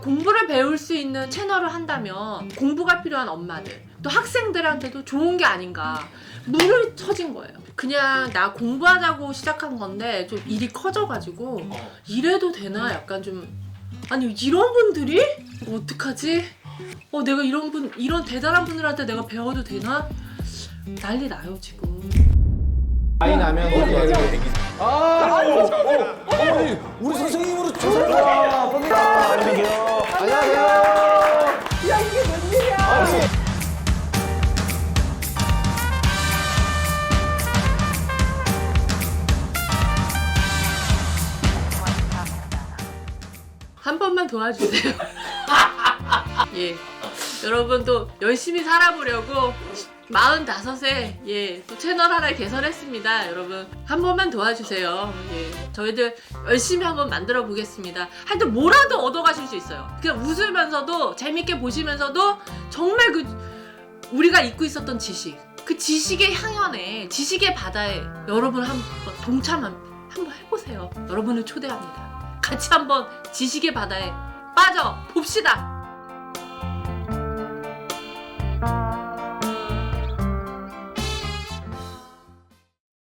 공부를 배울 수 있는 채널을 한다면 공부가 필요한 엄마들 또 학생들한테도 좋은 게 아닌가 물을 쳐진 거예요. 그냥 나 공부하자고 시작한 건데 좀 일이 커져가지고 어. 이래도 되나 약간 좀 아니 이런 분들이 어떡하지? 어 내가 이런 분 이런 대단한 분들한테 내가 배워도 되나? 난리 나요 지금. 아이 나면 아, 어, 어머니, 우리 선생님 한 번만 도와주세요. 예. 여러분도 열심히 살아보려고 45에 예, 또 채널 하나 개설했습니다. 여러분 한 번만 도와주세요. 예. 저희들 열심히 한번 만들어 보겠습니다. 하여튼 뭐라도 얻어 가실 수 있어요. 그냥 웃으면서도 재밌게 보시면서도 정말 그 우리가 잊고 있었던 지식 그 지식의 향연에 지식의 바다에 여러분 한번 동참 한- 한번 해보세요. 여러분을 초대합니다. 같이 한번 지식의 바다에 빠져 봅시다.